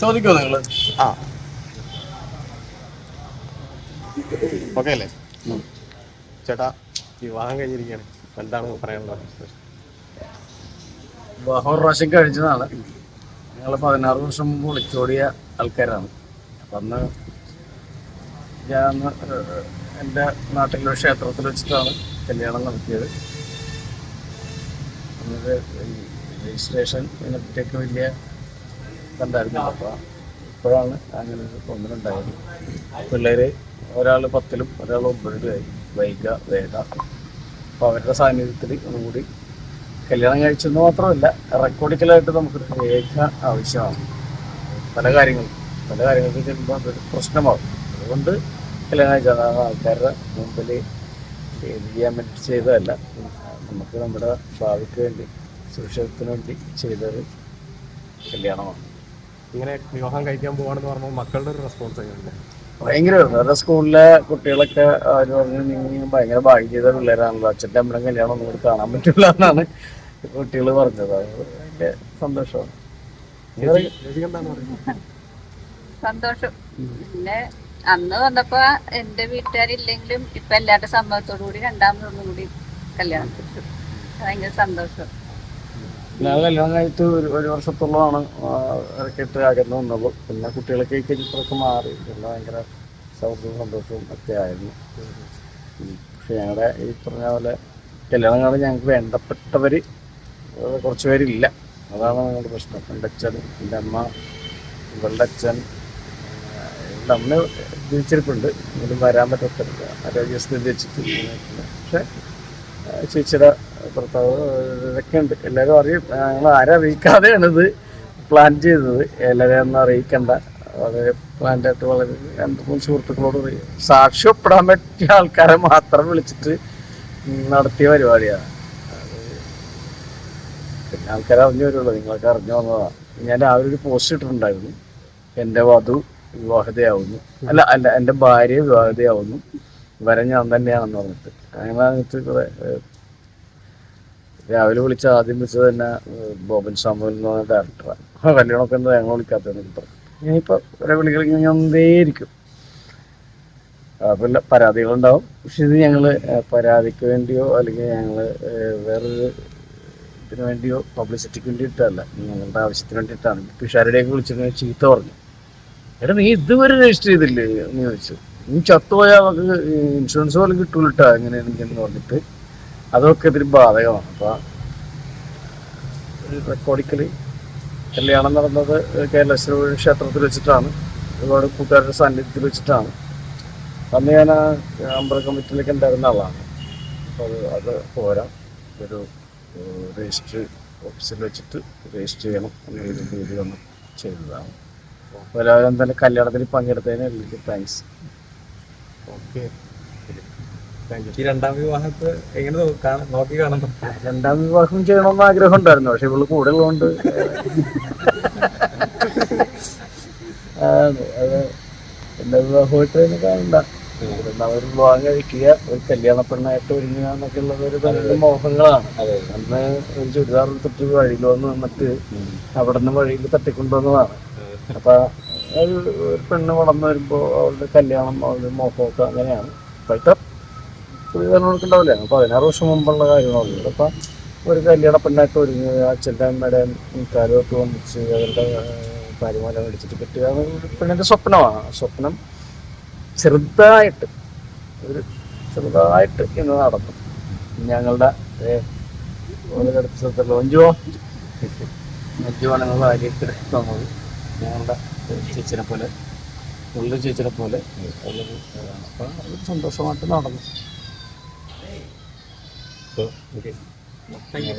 ചോദിക്കോ നിങ്ങൾ ആ. ഓക്കെ അല്ലേ ചേട്ടാ വിവാഹം കഴിഞ്ഞിരിക്കുകയാണ് എന്താണ് പറയാനുള്ളത്? വിവാഹം ഒരു പ്രാവശ്യം കഴിച്ചതാണ്. ഞങ്ങൾ പതിനാറ് വർഷം മുമ്പ് ഒളിച്ചോടിയ ആൾക്കാരാണ്. അപ്പം അന്ന് ഞാൻ എന്റെ നാട്ടിലെ ക്ഷേത്രത്തിൽ വെച്ചിട്ടാണ് കല്യാണം നടത്തിയത്. ഈ രജിസ്ട്രേഷൻ ഇതിനെപ്പറ്റിയൊക്കെ വലിയ ഇതുണ്ടായിരുന്നില്ല അപ്പോൾ ഇപ്പോഴാണ് അങ്ങനെ ഒരു തോന്നലുണ്ടായത്. പിള്ളേര് ഒരാൾ പത്തിലും ഒരാൾ ഒമ്പതിലുമായി വൈക വേഗ അപ്പോൾ അവരുടെ സാന്നിധ്യത്തിൽ ഒന്നുകൂടി കല്യാണം കഴിച്ചെന്ന് മാത്രമല്ല റെക്കോർഡിക്കലായിട്ട് നമുക്ക് രേഖ ആവശ്യമാണ്. പല കാര്യങ്ങളും പല കാര്യങ്ങൾക്ക് ചെല്ലുമ്പോൾ അതൊരു പ്രശ്നമാകും അതുകൊണ്ട് കല്യാണം കഴിച്ചത് ആൾക്കാരുടെ മുമ്പിൽ ചെയ്യാൻ വേണ്ടി ചെയ്തതല്ല. നമുക്ക് നമ്മുടെ ഭാവിക്ക് വേണ്ടി സുരക്ഷിതത്തിന് വേണ്ടി ചെയ്തൊരു കല്യാണമാണ്. ഇങ്ങനെ വിവാഹം കഴിക്കാൻ പോവാണെന്ന് പറഞ്ഞാൽ മക്കളുടെ ഒരു റെസ്പോൺസ് ആയിരുന്നു. ഭയങ്കര വേറെ സ്കൂളിലെ കുട്ടികളൊക്കെ അവർ പറഞ്ഞു നിങ്ങൾ ഭയങ്കര ഭാഗ്യം ചെയ്ത പിള്ളേരാണല്ലോ. അച്ഛന്റെ അമ്മയുടെ കല്യാണം ഒന്നും കൂടി കാണാൻ പറ്റില്ല എന്നാണ് കുട്ടികൾ പറഞ്ഞത്. അത് സന്തോഷമാണ്. സന്തോഷം. പിന്നെ അന്ന് വന്നപ്പോ എന്റെ വീട്ടുകാരില്ലെങ്കിലും ഇപ്പൊ എല്ലാവരുടെ സമ്മതത്തോടു കൂടി രണ്ടാമതൊന്നും കൂടി കല്യാണം കഴിച്ചു. ഭയങ്കര സന്തോഷം. കഴിച്ച് ഒരു ഒരു വർഷത്തോളമാണ് ഇറക്കിയിട്ട് അകന്ന് വന്നത്. പിന്നെ കുട്ടികളൊക്കെ കഴിഞ്ഞപ്പോഴൊക്കെ മാറി. പിന്നെ ഭയങ്കര സൗഹൃദവും സന്തോഷവും ഒക്കെ ആയിരുന്നു. പക്ഷെ ഞങ്ങളുടെ ഈ പറഞ്ഞ പോലെ കല്യാണം ഞങ്ങൾക്ക് വേണ്ടപ്പെട്ടവർ കുറച്ച് പേരില്ല. അതാണ് ഞങ്ങളുടെ പ്രശ്നം. എന്റെ അച്ഛൻ എന്റെ അമ്മ ഇവളുടെ അച്ഛൻ ഇവളുടെ അമ്മ ജീവിച്ചിരിപ്പുണ്ട്. എങ്കിലും വരാൻ പറ്റത്തില്ല ആരോഗ്യസ്ഥിതി വെച്ചിട്ട് പക്ഷേ ചേച്ചിയുടെ ഭർത്താവ് ഇതൊക്കെ ഉണ്ട്. എല്ലാവരും അറിയും. ഞങ്ങൾ ആരെ പ്ലാൻ ചെയ്തത്. എല്ലാവരെയും ഒന്നും അറിയിക്കണ്ട. വളരെ പ്ലാൻഡായിട്ട് വളരെ രണ്ട് മൂന്ന് സുഹൃത്തുക്കളോട് പറയും. സാക്ഷി പറ്റിയ ആൾക്കാരെ മാത്രം വിളിച്ചിട്ട് നടത്തിയ പരിപാടിയാണ് പിന്നെ ആൾക്കാർ അറിഞ്ഞു വരുള്ളൂ. നിങ്ങളൊക്കെ അറിഞ്ഞു വന്നതാണ് ഞാൻ രാവിലെ ഒരു പോസ്റ്റ് ഇട്ടിട്ടുണ്ടായിരുന്നു. എന്റെ വധു വിവാഹിതയാവുന്നു. അല്ല അല്ല എന്റെ ഭാര്യ വിവാഹിതയാവുന്നു. വരെ ഞാൻ തന്നെയാണെന്ന് പറഞ്ഞിട്ട്. അങ്ങനെ രാവിലെ വിളിച്ച ആദ്യം വിളിച്ചത് തന്നെ ബോബൻ സാമുവൽ എന്ന് പറഞ്ഞ ഡയറക്ടറാണ് കല്യാണമൊക്കെ എന്താ ഞങ്ങൾ വിളിക്കാത്തതെന്ന് പറഞ്ഞു ഇനിയിപ്പോൾ വിളികൾ ഇങ്ങനെ വന്നേയിരിക്കും. പിന്നെ പരാതികളുണ്ടാവും. പക്ഷെ ഇത് ഞങ്ങൾ പരാതിക്ക് വേണ്ടിയോ അല്ലെങ്കിൽ ഞങ്ങൾ വേറൊരു ഇതിനു വേണ്ടിയോ പബ്ലിസിറ്റിക്ക് വേണ്ടിയിട്ടല്ല. ഞങ്ങളുടെ ആവശ്യത്തിന് വേണ്ടിയിട്ടാണ്. പിഷാരുടെയൊക്കെ വിളിച്ചിട്ട് ചീത്ത പറഞ്ഞു. എടാ നീ ഇതുവരെ രജിസ്റ്റർ ചെയ്തില്ലേ? എന്ന് ചോദിച്ചു. നീ ചത്തുപോയാൽ നമുക്ക് ഇൻഷുറൻസ് പോലും കിട്ടൂലിട്ടാ എങ്ങനെയാണെന്ന് പറഞ്ഞിട്ട്. അതൊക്കെ ഇതിന് ബാധകമാണ്. അപ്പോൾ റെക്കോർഡിക്കലി കല്യാണം നടന്നത് കേരളശ്വര ക്ഷേത്രത്തിൽ വെച്ചിട്ടാണ്. ഒരുപാട് കൂട്ടുകാരുടെ സാന്നിധ്യത്തിൽ വെച്ചിട്ടാണ്. അന്ന് ഞാൻ ആ അമ്പല കമ്മിറ്റിയിലേക്ക് ഉണ്ടായിരുന്ന ആളാണ്. അപ്പോൾ അത് അത് പോരാ. ഒരു രജിസ്റ്റർ ഓഫീസിൽ വെച്ചിട്ട് രജിസ്റ്റർ ചെയ്യണം രീതി വന്ന് ചെയ്തതാണ്. അപ്പോൾ എല്ലാവരും തന്നെ കല്യാണത്തിന് പങ്കെടുത്തതിന് താങ്ക്സ് ഓക്കെ ഈ രണ്ടാം വിവാഹത്തെ എങ്ങനെ നോക്കി കാണുന്നു രണ്ടാം വിവാഹം ചെയ്യണമെന്ന് ആഗ്രഹം ഉണ്ടായിരുന്നു പക്ഷെ ഇവൾ കൂടെ ഉള്ളതുകൊണ്ട്. ആണ് അത്. എന്റെ വിവാഹമായിട്ട് തന്നെ കാണണ്ട. ഒരു വിവാഹം കഴിക്കുക ഒരു കല്യാണ പെണ്ണായിട്ട് ഒരുങ്ങുക എന്നൊക്കെ ഉള്ളത് ഒരു ഭയങ്കര മോഹങ്ങളാണ്. അന്ന് ഒരു ചുരിദാർ തൊട്ട് വഴിയിൽ വന്ന് നിന്നിട്ട് അവിടെ നിന്ന് വഴിയിൽ തട്ടിക്കൊണ്ടുവന്നതാണ്. അപ്പൊ ഒരു പെണ്ണ് വളർന്നു വരുമ്പോ അവളുടെ കല്യാണം അവളുടെ മോഹമൊക്കെ അങ്ങനെയാണ്. ഇപ്പോഴത്തെ പുതിയതങ്ങൾക്ക് അപ്പോൾ പതിനാറ് വർഷം മുമ്പുള്ള കാര്യമാണ് ഇതിപ്പോൾ ഒരു കല്യാണ പെണ്ണായിട്ട് ഒരുങ്ങി അച്ഛന്റെ അമ്മയുടെ കാലോട്ട് വന്നിച്ച് അവരുടെ കാര്യമാല മേടിച്ചിട്ട് കിട്ടുക പെണ്ണിന്റെ സ്വപ്നമാണ്. സ്വപ്നം ചെറുതായിട്ട് ഒരു ചെറുതായിട്ട് ഇന്ന് നടന്നു. ഞങ്ങളുടെ ഓരോരിടത്ത് സ്ഥലത്തുള്ള അഞ്ചുവോ അഞ്ചുവാണ് ഞങ്ങൾ ഭാര്യയ്ക്ക് തന്നത് ഞങ്ങളുടെ ചേച്ചിനെ പോലെ ഉള്ളു ചേച്ചിനെ പോലെ. അപ്പോൾ അത് സന്തോഷമായിട്ട് നടന്നു. शकतो ओके थँक्यू